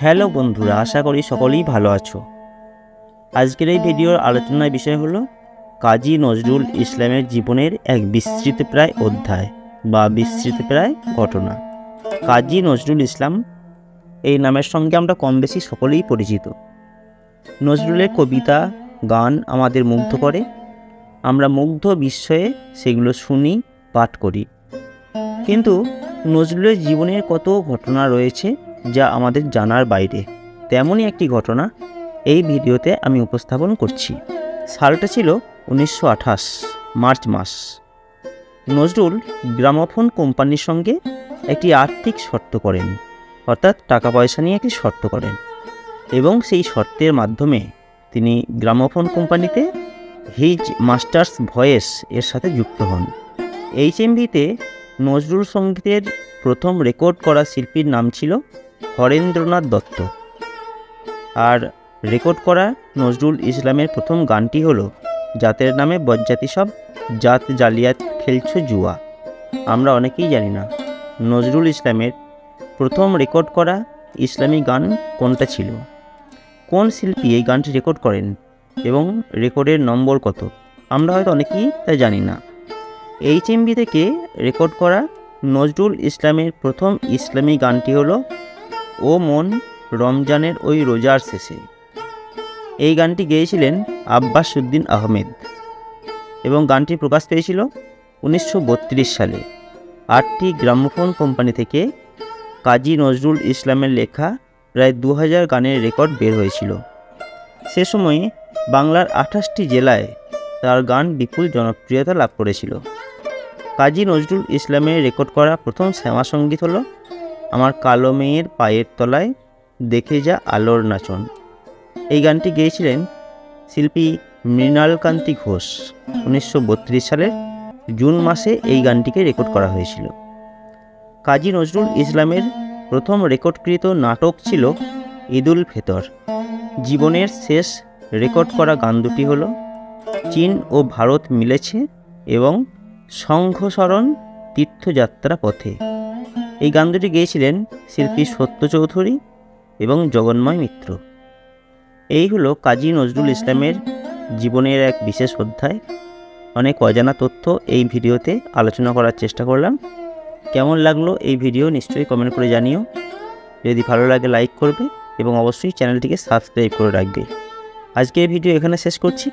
Hello বন্ধুরা, আশা করি সকলেই ভালো আছো। আজকের এই ভিডিওর আলোচনার বিষয় হলো কাজী নজরুল ইসলামের জীবনের এক বিস্তৃত প্রায় অধ্যায় বা বিস্তৃত প্রায় ঘটনা। কাজী নজরুল ইসলাম, এই নামের সঙ্গে আমরা কম বেশি সকলেই পরিচিত। নজরুলের কবিতা, গান আমাদের মুগ্ধ করে। আমরা মুগ্ধ বিস্ময়ে সেগুলো শুনি, পাঠ করি। কিন্তু নজরুলের জীবনের কত ঘটনা রয়েছে যা আমাদের জানার বাইরে। তেমনই একটি ঘটনা এই ভিডিওতে আমি উপস্থাপন করছি। সালটা ছিল উনিশশো আঠাশ, মার্চ মাস। নজরুল গ্রামোফোন কোম্পানির সঙ্গে একটি আর্থিক শর্ত করেন, অর্থাৎ টাকা পয়সা নিয়ে একটি শর্ত করেন এবং সেই শর্তের মাধ্যমে তিনি গ্রামোফোন কোম্পানিতে হিজ মাস্টার্স ভয়েস এর সাথে যুক্ত হন। এইচ এইচএমভিতে নজরুল সঙ্গীতের প্রথম রেকর্ড করা শিল্পীর নাম ছিল হরেন্দ্রনাথ দত্ত। আর রেকর্ড করা নজরুল ইসলামের প্রথম গানটি হলো, জাতের নামে বজ্জাতি সব, জাত জালিয়াত খেলছ জুয়া। আমরা অনেকেই জানি না, নজরুল ইসলামের প্রথম রেকর্ড করা ইসলামী গান কোনটা ছিল? কোন শিল্পী এই গানটি রেকর্ড করেন এবং রেকর্ডের নম্বর কত? আমরা হয়তো অনেকেই তা জানি না। এইচএমবি থেকে রেকর্ড করা নজরুল ইসলামের প্রথম ইসলামী গানটি হলো ও মন রমজানের ওই রোজার শেষে। এই গানটি গেয়েছিলেন আব্বাস উদ্দিন আহমেদ এবং গানটি প্রকাশ পেয়েছিল উনিশশো বত্রিশ সালে। আটটি গ্রামোফোন কোম্পানি থেকে কাজী নজরুল ইসলামের লেখা প্রায় দু হাজার গানের রেকর্ড বের হয়েছিল। সে সময়ে বাংলার আঠাশটি জেলায় তার গান বিপুল জনপ্রিয়তা লাভ করেছিল। কাজী নজরুল ইসলামের রেকর্ড করা প্রথম শ্যামা সংগীত হলো আমার কালো মেয়ের পায়ের তলায় দেখে যা আলোর নাচন। এই গানটি গেয়েছিলেন শিল্পী মৃণালকান্তি ঘোষ। উনিশশো বত্রিশ সালের জুন মাসে এই গানটিকে রেকর্ড করা হয়েছিল। কাজী নজরুল ইসলামের প্রথম রেকর্ডকৃত নাটক ছিল ঈদুল ফেতর। জীবনের শেষ রেকর্ড করা গান দুটি হল, চীন ও ভারত মিলেছে এবং সংঘসরণ তীর্থযাত্রা পথে। এই গান দুটি গেয়েছিলেন শিল্পী সত্য চৌধুরী এবং জগন্ময় মিত্র। এই হলো কাজী নজরুল ইসলামের জীবনের এক বিশেষ অধ্যায়। অনেক অজানা তথ্য এই ভিডিওতে আলোচনা করার চেষ্টা করলাম। কেমন লাগল এই ভিডিও নিশ্চয়ই কমেন্ট করে জানিও। যদি ভালো লাগে লাইক করবে এবং অবশ্যই চ্যানেলটিকে সাবস্ক্রাইব করে রাখবে। আজকে এই ভিডিও এখানে শেষ করছি।